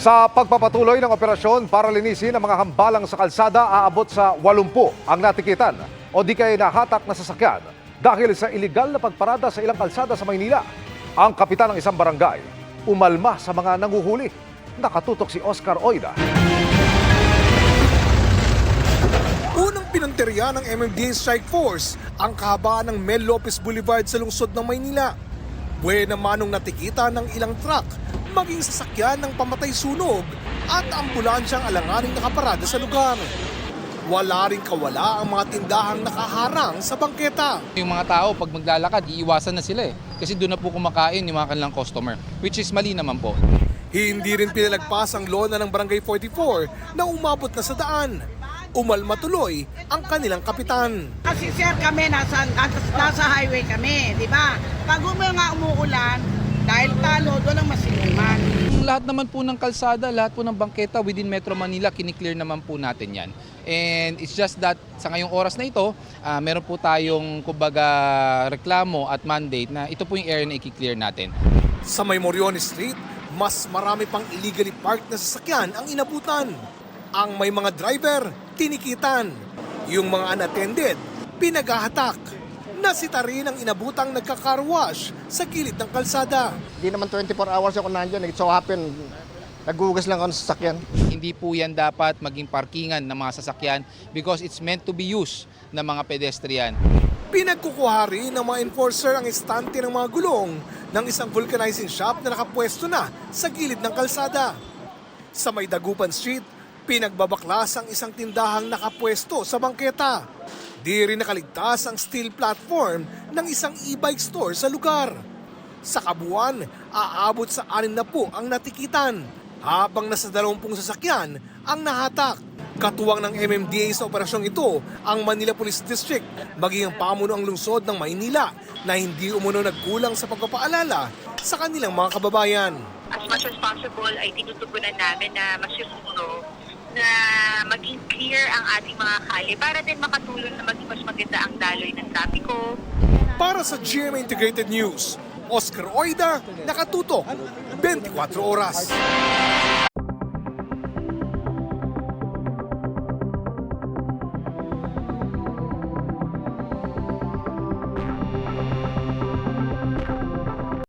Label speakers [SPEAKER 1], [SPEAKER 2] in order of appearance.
[SPEAKER 1] Sa pagpapatuloy ng operasyon para linisin ang mga hambalang sa kalsada, aabot sa 80 ang natikitan o di kaya nahatak na sasakyan dahil sa iligal na pagparada sa ilang kalsada sa Maynila. Ang kapitan ng isang barangay, umalma sa mga nanguhuli. Nakatutok si Oscar Oida.
[SPEAKER 2] Unang pinanterya ng MMDA Strike Force ang kahabaan ng Mel Lopez Boulevard sa lungsod ng Maynila. Buena manong natikita ng ilang truck, maging sasakyan ng pamatay sunog at ambulansyang alanganing nakaparada sa lugar. Wala rin kawala ang mga tindahang nakaharang sa bangketa.
[SPEAKER 3] Yung mga tao, pag maglalakad, iiwasan na sila eh. Kasi doon na po kumakain yung mga kanilang customer. Which is mali naman po.
[SPEAKER 2] Hindi rin pinalagpas ang lona ng Barangay 44 na umabot na sa daan. Umalma tuloy ang kanilang kapitan.
[SPEAKER 4] Kasi sir kami nasa, nasa highway kami, di ba? Pag umu nga umuulan, dahil talo, doon ang masinuman.
[SPEAKER 3] Yung lahat naman po ng kalsada, lahat po ng bangketa within Metro Manila, kiniklear naman po natin yan. And it's just that sa ngayong oras na ito, ah, meron po tayong kumbaga reklamo at mandate na ito po yung area na i-clear natin.
[SPEAKER 2] Sa May Moriones Street, mas marami pang illegally parked na sasakyan ang inabutan. Ang may mga driver, tinikitan. Yung mga unattended, pinaghahatak. Nasita rin ang inabutang nagka-car wash sa gilid ng kalsada.
[SPEAKER 5] Di naman 24 hours ako nandiyan. It so happen, naghugas lang ako ng sasakyan.
[SPEAKER 3] Hindi po yan dapat maging parkingan ng mga sasakyan because it's meant to be used ng mga pedestrian.
[SPEAKER 2] Pinagkukuha rin ng mga enforcer ang estante ng mga gulong ng isang vulcanizing shop na nakapwesto na sa gilid ng kalsada. Sa May Dagupan Street, pinagbabaklas ang isang tindahang nakapwesto sa bangketa. Di rin nakaligtas ang steel platform ng isang e-bike store sa lugar. Sa kabuuan, aabot sa anim na po ang natikitan, habang nasa dalawampung sasakyan ang nahatak. Katuwang ng MMDA sa operasyong ito ang Manila Police District, maging ang pamuno ang lungsod ng Maynila na hindi umuno nagkulang sa pagpapaalala sa kanilang mga kababayan.
[SPEAKER 6] as much as possible ay tinutugunan namin na masiguro na maging clear ang ating mga kali para din makatulong na maging mas maganda ang daloy ng trapiko.
[SPEAKER 2] Para sa GMA Integrated News, Oscar Oida, nakatutok, 24 oras.